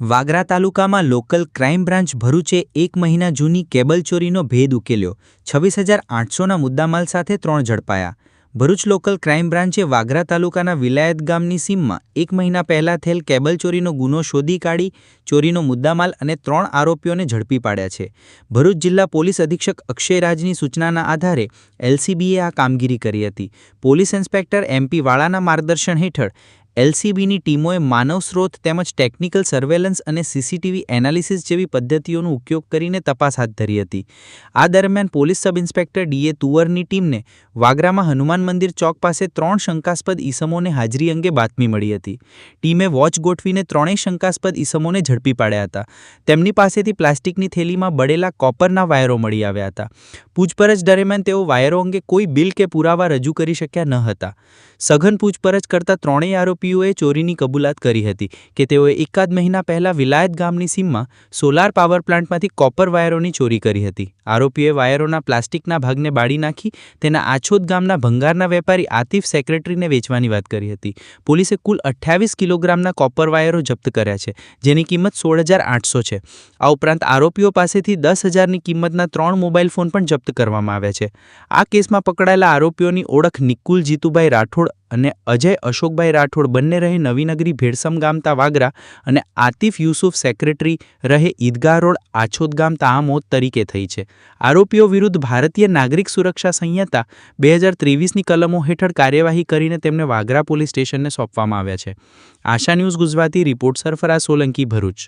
વાગરા તાલુકામાં local crime branch ભરૂચે એક મહિના જૂની કેબલ ચોરીનો ભેદ ઉકેલ્યો. છવ્વીસ હજાર આઠસોના મુદ્દામાલ સાથે ત્રણ ઝડપાયા. ભરૂચ લોકલ ક્રાઇમ બ્રાન્ચે વાગરા તાલુકાના વિલાયત ગામની સીમમાં એક મહિના પહેલા થયેલ કેબલ ચોરીનો ગુનો શોધી કાઢી, ચોરીનો મુદ્દામાલ અને ત્રણ આરોપીઓને ઝડપી પાડ્યા છે. ભરૂચ જિલ્લા પોલીસ અધિક્ષક અક્ષય રાજની સૂચનાના આધારે એલસીબીએ આ કામગીરી કરી હતી. પોલીસ ઇન્સ્પેક્ટર એમપી વાળાના માર્ગદર્શન હેઠળ એલસીબીની ટીમોએ માનવ સ્રોત તેમજ ટેકનિકલ સર્વેલન્સ અને સીસીટીવી એનાલિસિસ જેવી પદ્ધતિઓનો ઉપયોગ કરીને તપાસ હાથ ધરી હતી. આ દરમિયાન પોલીસ સબ ઇન્સ્પેક્ટર ડીએ તુવરની ટીમને વાગરામાં હનુમાન મંદિર ચોક પાસે ત્રણ શંકાસ્પદ ઈસમોને હાજરી અંગે બાતમી મળી હતી. ટીમે વોચ ગોઠવીને ત્રણેય શંકાસ્પદ ઈસમોને ઝડપી પાડ્યા હતા. તેમની પાસેથી પ્લાસ્ટિકની થેલીમાં બળેલા કોપરના વાયરો મળી આવ્યા હતા. પૂછપરછ દરમિયાન તેઓ વાયરો અંગે કોઈ બિલ કે પુરાવા રજૂ કરી શક્યા ન હતા. સઘન પૂછપરછ કરતા ત્રણેય આરોપીઓએ ચોરીની કબૂલાત કરી હતી કે તેઓએ એકાદ મહિના પહેલા વિલાયત ગામની સીમમાં સોલાર પાવર પ્લાન્ટમાંથી કોપર વાયરોની ચોરી કરી હતી. આરોપીએ વાયરોના પ્લાસ્ટિકના ભાગને બાળી નાખી તેના આછોદ ગામના ભંગારના વેપારી આતિફ સેક્રેટરીને વેચવાની વાત કરી હતી. પોલીસે કુલ અઠ્યાવીસ કિલોગ્રામના કોપર વાયરો જપ્ત કર્યા છે, જેની કિંમત સોળ હજાર આઠસો છે. આ ઉપરાંત આરોપીઓ પાસેથી દસ હજારની કિંમતના ત્રણ મોબાઈલ ફોન પણ જપ્ત કરવામાં આવ્યા છે. આ કેસમાં પકડાયેલા આરોપીઓની ઓળખ નિકુલ જીતુભાઈ રાઠોડ અને અજય, અશોકભાઈ રાઠોડ બંને રહે નવીનગરી ભેડસમ ગામતા વાગરા અને આતિફ યુસુફ સેક્રેટરી રહે ઈદગાહ રોડ આછોદ ગામ તામોદ તરીકે થઈ છે. આરોપીઓ વિરુદ્ધ ભારતીય નાગરિક સુરક્ષા સંહિતા બે હજાર ત્રેવીસની કલમો હેઠળ કાર્યવાહી કરીને તેમને વાગરા પોલીસ સ્ટેશનને સોંપવામાં આવ્યા છે. Asha news Gujarati, report Sarfara Solanki, Bharuch.